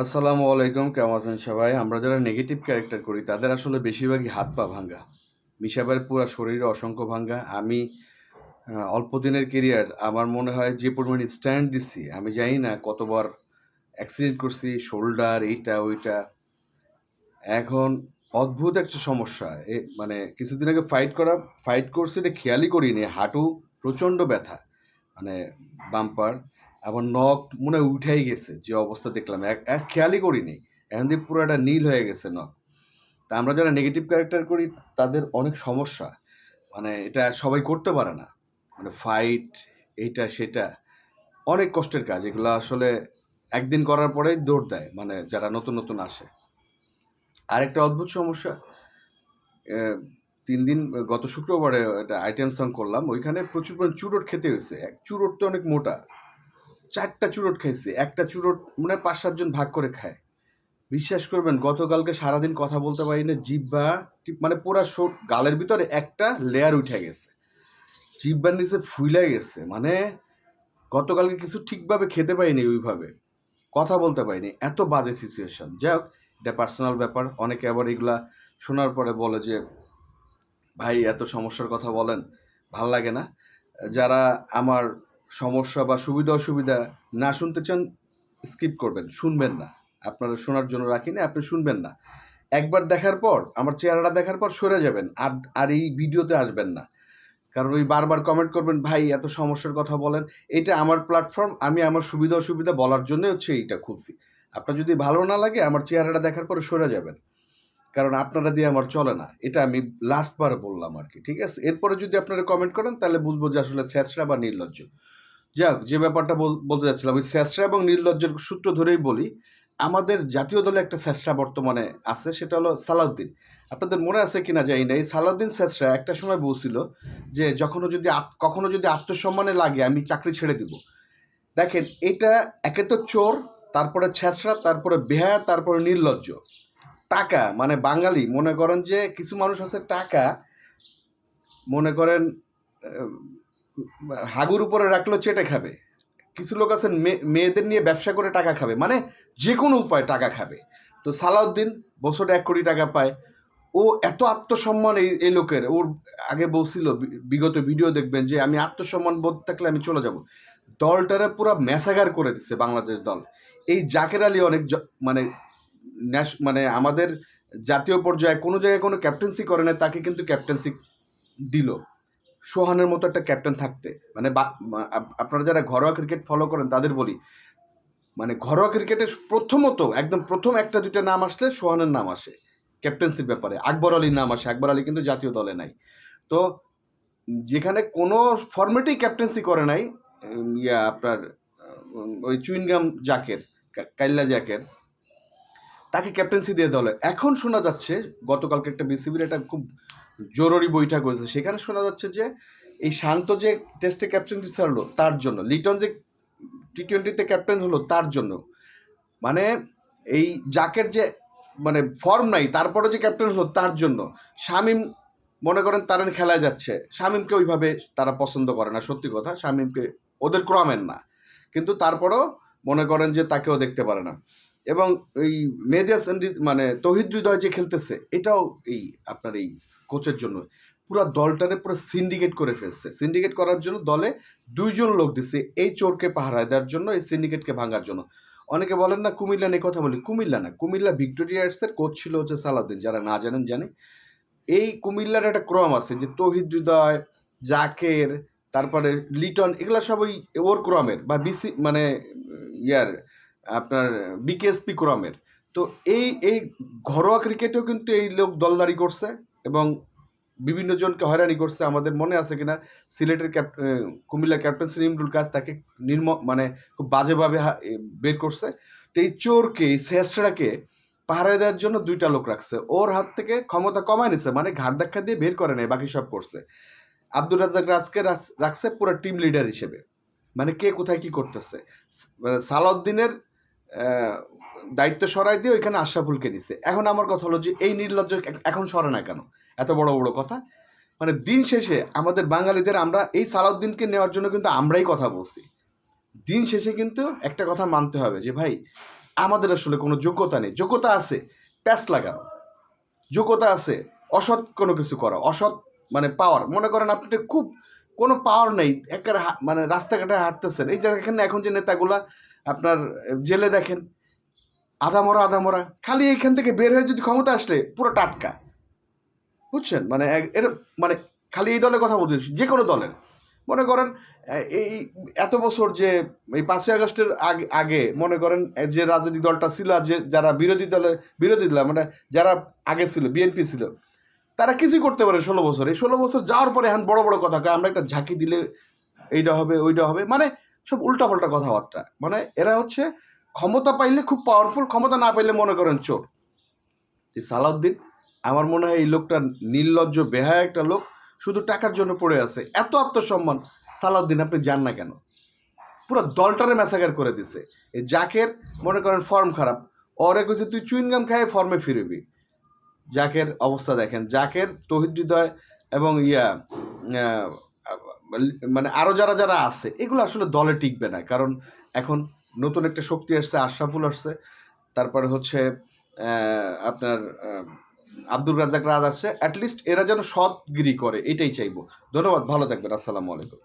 আসসালামু আলাইকুম, কেমন আছেন সবাই? আমরা যারা নেগেটিভ ক্যারেক্টার করি, তাদের আসলে বেশিরভাগই হাত পা ভাঙ্গা। মিশাবের পুরো শরীরে অসংখ্য ভাঙ্গা। আমি অল্প দিনের কেরিয়ার আমার মনে হয় যে পরিমাণে স্ট্যান্ড দিচ্ছি আমি জানি না কতবার অ্যাক্সিডেন্ট করছি শোল্ডার এইটা, ওইটা। এখন অদ্ভুত একটা সমস্যা। এ মানে কিছুদিন আগে ফাইট করা ফাইট করছি এটা খেয়ালই করিনি, হাঁটু প্রচণ্ড ব্যথা মানে বাম্পার আবার নখ মনে হয় উঠেই গেছে, যে অবস্থা দেখলাম। এক এক খেয়ালই করিনি। এখন দিয়ে পুরো একটা নীল হয়ে গেছে নখ তা আমরা যারা নেগেটিভ ক্যারেক্টার করি, তাদের অনেক সমস্যা। মানে এটা সবাই করতে পারে না। মানে ফাইট এইটা, সেটা। অনেক কষ্টের কাজ। এগুলো আসলে একদিন করার পরেই দৌড় দেয় মানে যারা নতুন নতুন আসে। আরেকটা অদ্ভুত সমস্যা তিন দিন গত শুক্রবারে একটা আইটেম সং করলাম। ওইখানে প্রচুর পরিমাণ চুরোট খেতে হয়েছে। এক চুরোট তো অনেক মোটা। চারটা চুরোট খাইছে। একটা চুরোট মনে পাঁচ সাতজন ভাগ করে খায়। বিশ্বাস করবেন, গতকালকে সারাদিন কথা বলতে পারি না জিব্বা মানে পুরা গালের ভিতরে একটা লেয়ার উঠে গেছে। জিব্বার নিচে ফুইলে গেছে মানে গতকালকে কিছু ঠিকভাবে খেতে পারিনি ওইভাবে। কথা বলতে পারিনি, এত বাজে সিচুয়েশন যাই হোক, এটা পার্সোনাল ব্যাপার। অনেকে আবার এগুলা শোনার পরে বলে যে, ভাই, এত সমস্যার কথা বলেন, ভালো লাগে না। যারা আমার সমস্যা বা সুবিধা, অসুবিধা না শুনতে চান স্কিপ করবেন, শুনবেন না। আপনারা শোনার জন্য রাখিনি আপনি শুনবেন না। একবার দেখার পর, আমার চেহারাটা দেখার পর সরে যাবেন, আর আর এই ভিডিওতে আসবেন না। কারণ ওই বারবার কমেন্ট করবেন, ভাই, এত সমস্যার কথা বলেন। এটা আমার প্ল্যাটফর্ম আমি আমার সুবিধা, অসুবিধা বলার জন্য হচ্ছে এইটা খুলছি। আপনার যদি ভালো না লাগে, আমার চেহারাটা দেখার পরে সরে যাবেন। কারণ আপনারা দিয়ে আমার চলে না। এটা আমি লাস্টবার বললাম আর কি, ঠিক আছে? এরপরে যদি আপনারা কমেন্ট করেন, তাহলে বুঝব যে আসলে স্যাঁচড়া বা নির্লজ্জ। যাক, যে ব্যাপারটা বল- বলতে যাচ্ছিলাম, ওই স্যাঁচড়া এবং নির্লজ্জের সূত্র ধরেই বলি, আমাদের জাতীয় দলে একটা স্যাঁচড়া বর্তমানে আছে, সেটা হলো সালাউদ্দিন। আপনাদের মনে আছে কিনা জানি না, এই সালাউদ্দিন স্যাঁচড়া একটা সময় বলছিল যে, যখনও যদি আত- কখনো যদি আত্মসম্মানে লাগে, আমি চাকরি ছেড়ে দিব। দেখেন, এটা একে তো চোর, তারপরে ছেঁচড়া তারপরে বেহায়া, তারপরে নির্লজ্জ। টাকা মানে বাঙালি, মনে করেন যে, কিছু মানুষ আছে টাকা, মনে করেন হাগুর উপরে রাখল চেটে খাবে। কিছু লোক আছেন মেয়ে- মেয়েদের নিয়ে ব্যবসা করে টাকা খাবে। মানে যে কোনো উপায় টাকা খাবে। তো সালাউদ্দিন বছরে এক কোটি টাকা পায়। ও এত আত্মসম্মান এই এই লোকের। ওর আগে বলছিল, বি- বিগত ভিডিও দেখবেন যে, আমি আত্মসম্মান বোধ থাকলে আমি চলে যাব। দলটারে পুরো ম্যাসাগার করে দিচ্ছে বাংলাদেশ দল। এই জাকের আলী অনেক মানে ন্যাশ- মানে আমাদের জাতীয় পর্যায়ে কোনো জায়গায় কোনো ক্যাপ্টেন্সি করে না তাকে কিন্তু ক্যাপ্টেন্সি দিল। সোহানের মতো একটা ক্যাপ্টেন থাকতে। মানে আপনারা যারা ঘরোয়া ক্রিকেট ফলো করেন তাদের বলি মানে ঘরোয়া ক্রিকেটে প্রথমত, একদম প্রথম একটা, দুইটা নাম আসলে সোহানের নাম আসে ক্যাপ্টেন্সির ব্যাপারে। আকবর আলীর নাম আসে, আকবর আলী কিন্তু জাতীয় দলে নাই। তো যেখানে কোনো ফর্মেটেই ক্যাপ্টেন্সি করে নাই ইয়া আপনার ওই চুইনগাম জাকের কাইল্লা জাকের, তাকে ক্যাপ্টেন্সি দিয়ে দলে এখন শোনা যাচ্ছে, গতকালকে একটা বিসিবির একটা খুব জরুরি বৈঠক হয়েছে। সেখানে শোনা যাচ্ছে যে, এই শান্ত যে টেস্টে ক্যাপ্টেন্সি ছাড়লো তার জন্য, লিটন যে টি টোয়েন্টিতে ক্যাপ্টেন হলো, তার জন্য। মানে এই জাকের যে মানে ফর্ম নাই তারপরে যে ক্যাপ্টেন হলো, তার জন্য। শামিম, মনে করেন তারেন খেলায় যাচ্ছে। শামিমকে ওইভাবে তারা পছন্দ করে না, সত্যি কথা, শামিমকে ওদের ক্রমের না। কিন্তু তারপরেও মনে করেন যে, তাকেও দেখতে পারে না। এবং এই মেহেদিয়া সন্দিত মানে তহিদ হৃদয় যে খেলতেছে, এটাও এই আপনার এই কোচের জন্য। পুরো দলটারে পুরো সিন্ডিকেট করে ফেলছে। সিন্ডিকেট করার জন্য দলে দুইজন লোক দিচ্ছে এই চোরকে পাহারা দেওয়ার জন্য, এই সিন্ডিকেটকে ভাঙার জন্য। অনেকে বলেন না কুমিল্লা নিয়ে কথা বলি। কুমিল্লা না, কুমিল্লা ভিক্টোরিয়ার্সের কোচ ছিল হচ্ছে সালাউদ্দিন, যারা না জানেন, জানে। এই কুমিল্লার একটা ক্রম আছে যে তৌহিদ হৃদয়, জাকের, তারপরে লিটন, এগুলা সব ওই ওর ক্রমের বা বিসি মানে ইয়ার আপনার বিকেএসপি ক্রমের। তো এই এই ঘরোয়া ক্রিকেটেও কিন্তু এই লোক দলদারি করছে। এবং বিভিন্ন জনকে হয়রানি করছে, আমাদের মনে আছে কিনা? সিলেটের ক্যাপ কুমিল্লা ক্যাপ্টেন্সি ইমরুল কাজ তাকে নির্ম মানে খুব বাজেভাবে বের করছে। তো এই চোরকে, এই শেষটাকে পাহারা দেওয়ার জন্য দুইটা লোক রাখছে। ওর হাত থেকে ক্ষমতা কমায় নিছে মানে ঘাট ধাক্কা দিয়ে বের করে নেয়, বাকি সব করছে। আব্দুর রাজ্জাক রাজকে রাখছে পুরো টিম লিডার হিসেবে। মানে কে কোথায় কি করতেছে? সালাউদ্দিনের দায়িত্ব সরাই দিয়ে ওইখানে আশরাফুলকে নিছে। এখন আমার কথা হলো যে এই নির্লজ্জ এখন সরে না কেন? এত বড় বড় কথা? মানে দিন শেষে আমাদের বাঙালিদের আমরা এই সালাউদ্দিনকে নেওয়ার জন্য কিন্তু আমরাই কথা বলছি। দিন শেষে কিন্তু একটা কথা মানতে হবে যে, ভাই, আমাদের আসলে কোনো যোগ্যতা নেই। যোগ্যতা আছে প্যাস লাগানো। যোগ্যতা আছে, অসৎ কোনো কিছু করা, অসৎ মানে পাওয়ার মনে করেন আপনি খুব কোনো পাওয়ার নেই, একের মানে রাস্তাঘাটে হাঁটতেছেন। এই যে এখানে এখন যে নেতাগুলা আপনার জেলে দেখেন। আধামরা আধামরা খালি এখান থেকে বের হয়ে যদি ক্ষমতা আসলে, পুরো টাটকা। বুঝছেন? মানে এর মানে খালি এই দলের কথা বলছি যে কোনো দলের। মনে করেন এই, এত বছর যে, এই পাঁচই আগস্টের আগে আগে মনে করেন যে রাজনৈতিক দলটা ছিল আর যে, যারা বিরোধী দলে, বিরোধী দল মানে যারা আগে ছিল, বিএনপি ছিল, তারা কিছুই করতে পারে ষোলো বছর। এই ষোলো বছর যাওয়ার পরে এখন বড় বড় কথা আমরা একটা ঝাঁকি দিলে এইটা হবে, ওইটা হবে। মানে সব উল্টাপাল্টা কথাবার্তা। মানে এরা হচ্ছে ক্ষমতা পাইলে খুব পাওয়ারফুল ক্ষমতা না পাইলে মনে করেন চোর। সালাউদ্দিন, আমার মনে হয় এই লোকটা নির্লজ্জ, বেহায় একটা লোক, শুধু টাকার জন্য পড়ে আছে। এত আত্মসম্মান সালাউদ্দিন, আপনি যান না কেন? পুরো দলটারে ম্যাসাকার করে দিছে। এই জাকের মনে করেন ফর্ম খারাপ। ওরে কইছে, তুই চুইনগাম খায় ফর্মে ফিরবি। জাকের অবস্থা দেখেন। জাকের তহিদ হৃদয় এবং ইয়া মানে আরও যারা যারা আছে, এগুলো আসলে দলে টিকবে না। কারণ এখন নতুন একটা শক্তি আসছে, আশরাফুল আসছে, তারপরে হচ্ছে আপনার আব্দুর রাজাক রাজ আসছে। অ্যাটলিস্ট এরা যেন সৎগিরি করে, এটাই চাইব। ধন্যবাদ, ভালো থাকবেন, আসসালামু আলাইকুম।